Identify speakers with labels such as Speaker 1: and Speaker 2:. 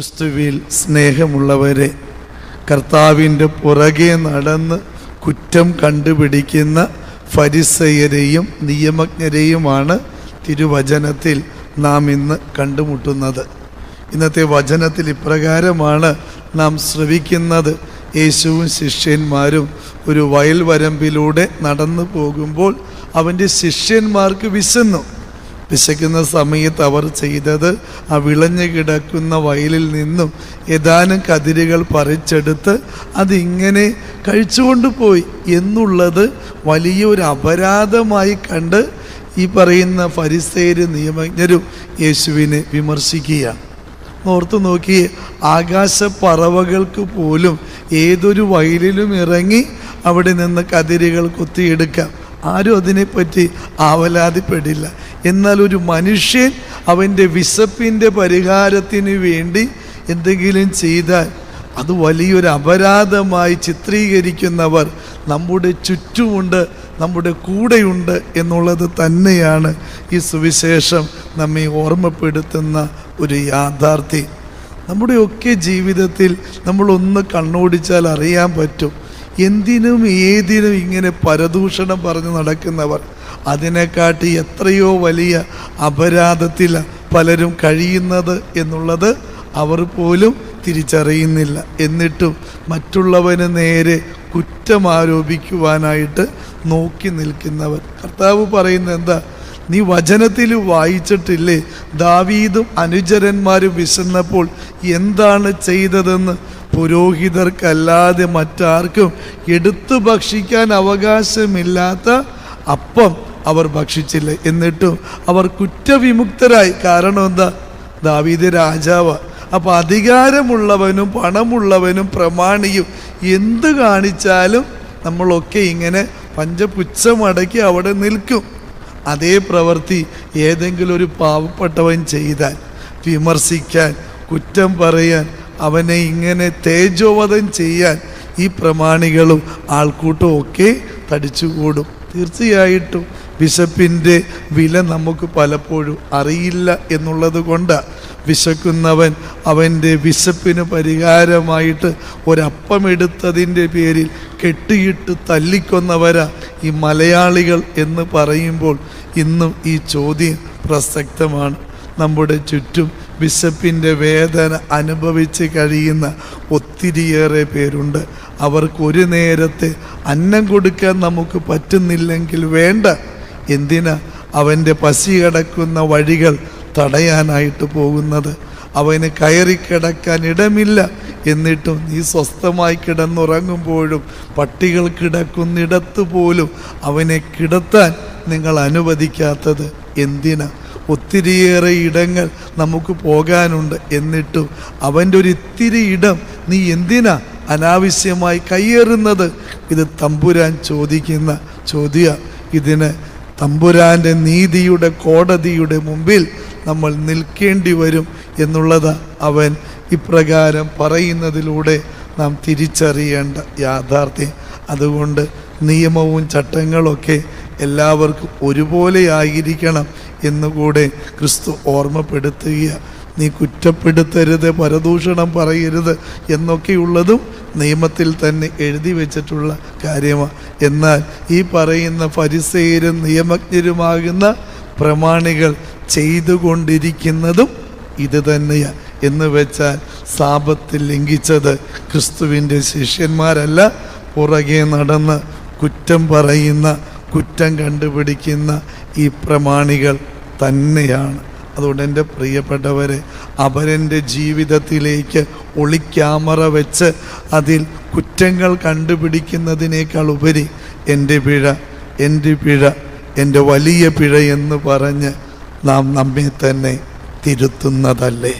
Speaker 1: ക്രിസ്തുവിൽ സ്നേഹമുള്ളവരെ കർത്താവിന്റെ പുറകെ നടന്ന് കുറ്റം കണ്ടുപിടിക്കുന്ന ഫരിസയരെയും നിയമജ്ഞരെയുമാണ് തിരുവചനത്തിൽ നാം ഇന്ന് കണ്ടുമുട്ടുന്നത്. ഇന്നത്തെ വചനത്തിൽ ഇപ്രകാരമാണ് നാം ശ്രവിക്കുന്നത്. യേശുവും ശിഷ്യന്മാരും ഒരു വയൽവരമ്പിലൂടെ നടന്നു പോകുമ്പോൾ അവന്റെ ശിഷ്യന്മാർക്ക് വിശന്നു. വിശക്കുന്ന സമയത്ത് അവർ ചെയ്തത് ആ വിളഞ്ഞു കിടക്കുന്ന വയലിൽ നിന്നും ഏതാനും കതിരുകൾ പറിച്ചെടുത്ത് അതിങ്ങനെ കഴിച്ചുകൊണ്ട് പോയി എന്നുള്ളത് വലിയൊരു അപരാധമായി കണ്ട് ഈ പറയുന്ന ഫരിസേരും നിയമജ്ഞരും യേശുവിനെ വിമർശിക്കുക ഓർത്തു നോക്കി ആകാശപ്പറവകൾക്ക് പോലും ഏതൊരു വയലിലും ഇറങ്ങി അവിടെ നിന്ന് കതിരുകൾ കൊത്തിയെടുക്കാം. ആരും അതിനെപ്പറ്റി ആവലാതിപ്പെടില്ല. എന്നാൽ ഒരു മനുഷ്യൻ അവന്റെ വിശപ്പിന്റെ പരിഹാരത്തിന് വേണ്ടി എന്തെങ്കിലും ചെയ്താൽ അത് വലിയൊരു അപരാധമായി ചിത്രീകരിക്കുന്നവർ നമ്മുടെ ചുറ്റുമുണ്ട് നമ്മുടെ കൂടെയുണ്ട് എന്നുള്ളത് തന്നെയാണ് ഈ സുവിശേഷം നമ്മെ ഓർമ്മപ്പെടുത്തുന്ന ഒരു യാഥാർത്ഥ്യം. നമ്മുടെയൊക്കെ ജീവിതത്തിൽ നമ്മളൊന്ന് കണ്ണോടിച്ചാൽ അറിയാൻ പറ്റും. എന്തിനും ഏതിനും ഇങ്ങനെ പരദൂഷണം പറഞ്ഞ് നടക്കുന്നവർ. അതിനെക്കാട്ടി എത്രയോ വലിയ അപരാധത്തിൽ പലരും കഴിയുന്നത് എന്നുള്ളത് അവർ പോലും തിരിച്ചറിയുന്നില്ല. എന്നിട്ടും മറ്റുള്ളവന് നേരെ കുറ്റം ആരോപിക്കുവാനായിട്ട് നോക്കി നിൽക്കുന്നവർ കർത്താവ് പറയുന്നത് എന്താ? നീ വചനത്തിൽ വായിച്ചിട്ടില്ലേ? ദാവീദും അനുചരന്മാരും വിശന്നപ്പോൾ എന്താണ് ചെയ്തതെന്ന് പുരോഹിതർക്കല്ലാതെ മറ്റാർക്കും എടുത്തു ഭക്ഷിക്കാൻ അവകാശമില്ലാത്ത അപ്പം അവർ ഭക്ഷിച്ചില്ല. എന്നിട്ടും അവർ കുറ്റവിമുക്തരായി. കാരണം എന്താ? ദാവീദ് രാജാവ്. അപ്പോൾ അധികാരമുള്ളവനും പണമുള്ളവനും പ്രമാണിയും എന്ത് കാണിച്ചാലും നമ്മളൊക്കെ ഇങ്ങനെ പഞ്ചപുച്ഛമടക്കി അവിടെ നിൽക്കും. അതേ പ്രവൃത്തി ഏതെങ്കിലും ഒരു പാവപ്പെട്ടവൻ ചെയ്താൽ വിമർശിക്കാൻ കുറ്റം പറയാൻ അവനെ ഇങ്ങനെ തേജോവധം ചെയ്യാൻ ഈ പ്രമാണികളും ആൾക്കൂട്ടവും ഒക്കെ തടിച്ചുകൂടും. തീർച്ചയായിട്ടും വിശപ്പിന്റെ വില നമുക്ക് പലപ്പോഴും അറിയില്ല എന്നുള്ളത് കൊണ്ട് വിശക്കുന്നവൻ അവന്റെ വിശപ്പിന് പരിഹാരമായിട്ട് ഒരപ്പമെടുത്തതിന്റെ പേരിൽ കെട്ടിയിട്ട് തല്ലിക്കൊന്നവരാ ഈ മലയാളികൾ എന്ന് പറയുമ്പോൾ ഇന്നും ഈ ചോദ്യം പ്രസക്തമാണ്. നമ്മുടെ ചുറ്റും വിശപ്പിന്റെ വേദന അനുഭവിച്ച് കഴിയുന്ന ഒത്തിരിയേറെ പേരുണ്ട്. അവർക്ക് ഒരു നേരത്തെ അന്നം കൊടുക്കാൻ നമുക്ക് പറ്റുന്നില്ലെങ്കിൽ വേണ്ട. എന്തിനാ? അവന്റെ പശി കിടക്കുന്ന വഴികൾ തടയാനായിട്ട് പോകുന്നത്. അവന് കയറി കിടക്കാൻ ഇടമില്ല. എന്നിട്ടും നീ സ്വസ്ഥമായി കിടന്നുറങ്ങുമ്പോഴും പട്ടികൾ കിടക്കുന്നിടത്ത് പോലും അവനെ കിടത്താൻ നിങ്ങൾ അനുവദിക്കാത്തത് എന്തിനാ? ഒത്തിരിയേറെ ഇടങ്ങൾ നമുക്ക് പോകാനുണ്ട് എന്നിട്ടും അവന്റെ ഒരു ഇത്തിരി ഇടം നീ എന്തിനാ അനാവശ്യമായി കയ്യേറുന്നത്? ഇത് തമ്പുരാൻ ചോദിക്കുന്ന ചോദ്യ. ഇതിന് തമ്പുരാന്റെ നീതിയുടെ കോടതിയുടെ മുമ്പിൽ നമ്മൾ നിൽക്കേണ്ടി വരും എന്നുള്ളത് അവൻ ഇപ്രകാരം പറയുന്നതിലൂടെ നാം തിരിച്ചറിയേണ്ട യാഥാർത്ഥ്യം. അതുകൊണ്ട് നിയമവും ചട്ടങ്ങളൊക്കെ എല്ലാവർക്കും ഒരുപോലെ ആയിരിക്കണം. എന്നുകൂടെ ക്രിസ്തു ഓർമ്മപ്പെടുത്തുക. നീ കുറ്റപ്പെടുത്തരുത് പരദൂഷണം പറയരുത് എന്നൊക്കെയുള്ളതും നിയമത്തിൽ തന്നെ എഴുതി വെച്ചിട്ടുള്ള കാര്യമാണ് എന്നാൽ ഈ പറയുന്ന ഫരിസേരും നിയമജ്ഞരുമാകുന്ന പ്രമാണികൾ ചെയ്തുകൊണ്ടിരിക്കുന്നതും ഇത് തന്നെയാണ് എന്ന് വെച്ചാൽ സാപത്തിൽ ലംഘിച്ചത് ക്രിസ്തുവിന്റെ ശിഷ്യന്മാരല്ല പുറകെ നടന്ന് കുറ്റം പറയുന്ന കുറ്റം കണ്ടുപിടിക്കുന്ന ഈ പ്രമാണികൾ തന്നെയാണ്. അതുകൊണ്ട് എന്റെ പ്രിയപ്പെട്ടവരെ അവരെന്റെ ജീവിതത്തിലേക്ക് ഒളിക്യാമറ വെച്ച് അതിൽ കുറ്റങ്ങൾ കണ്ടുപിടിക്കുന്നതിനേക്കാൾ ഉപരി എന്റെ പിഴ എന്റെ പിഴ എന്റെ വലിയ പിഴ എന്ന് പറഞ്ഞ് നാം നമ്മെ തന്നെ തിരുത്തുന്നതല്ലേ?